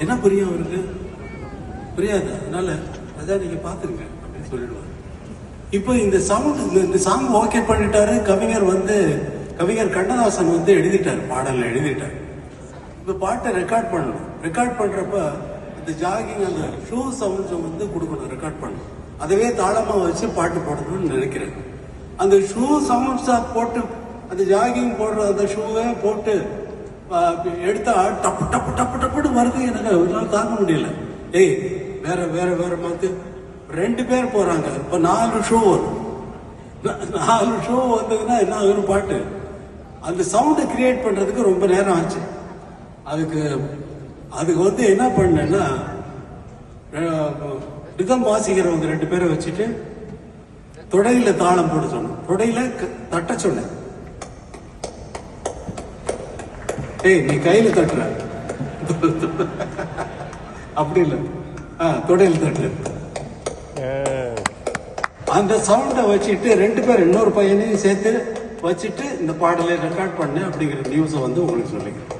என்ன புரியும் அவருக்கு? புரியாது? அதனால அதான் நீங்க பாத்துருங்க அப்படின்னு சொல்லிடுவாரு. இப்போ இந்த சவுண்ட் இந்த சாங் ஓகே பண்ணிட்டாரு. கவிஞர் வந்து கவிஞர் கண்ணதாசன் வந்து எழுதிட்டாரு பாடல்ல எழுதிட்டாரு. இந்த பாட்டை ரெக்கார்ட் பண்ணணும். ரெக்கார்ட் பண்றப்ப இந்த ஜாகிங் அந்த ஷூ சவுண்ட்ஸ் வந்து கொடுக்கணும் ரெக்கார்ட் பண்ணணும். அதவே தாளமா வச்சு பாட்டு போடணும்னு நினைக்கிறேன். அந்த ஷூ சவுண்ட்ஸா போட்டு அந்த ஜாகிங் போடுற அந்த ஷூவை போட்டு எடுத்தா டப்பு டப்பு டப்பு டப்புன்னு வருது. எனக்கு என்னால தாங்க முடியல. ஏய் வேற வேற வேற மாத்து. ரெண்டு பேர் போறாங்க. இப்ப நாலு ஷோ வரும். நாலு ஷோ வந்ததுன்னா என்ன ஆகும் பாட்டு. அந்த சவுண்டை கிரியேட் பண்றதுக்கு ரொம்ப நேரம் ஆச்சு. அதுக்கு அதுக்கு வந்து என்ன பண்ணேன்னா ரிதம் வாசிக்கிறவங்க ரெண்டு பேரை வச்சுட்டு தொடையில தாளம் போட சொன்னேன். தொடையில க- தட்ட சொன்னேன். ஏய் நீ கையில தட்டுற. அப்படி இல்லை. ஆ தொடையில தட்டு. அந்த சவுண்டை வச்சுட்டு ரெண்டு பேர் இன்னொரு பையனையும் சேர்த்து வச்சுட்டு இந்த பாடலை ரெக்கார்ட் பண்ணு அப்படிங்கிற நியூஸை வந்து உங்களுக்கு சொல்லிக்கிறேன்.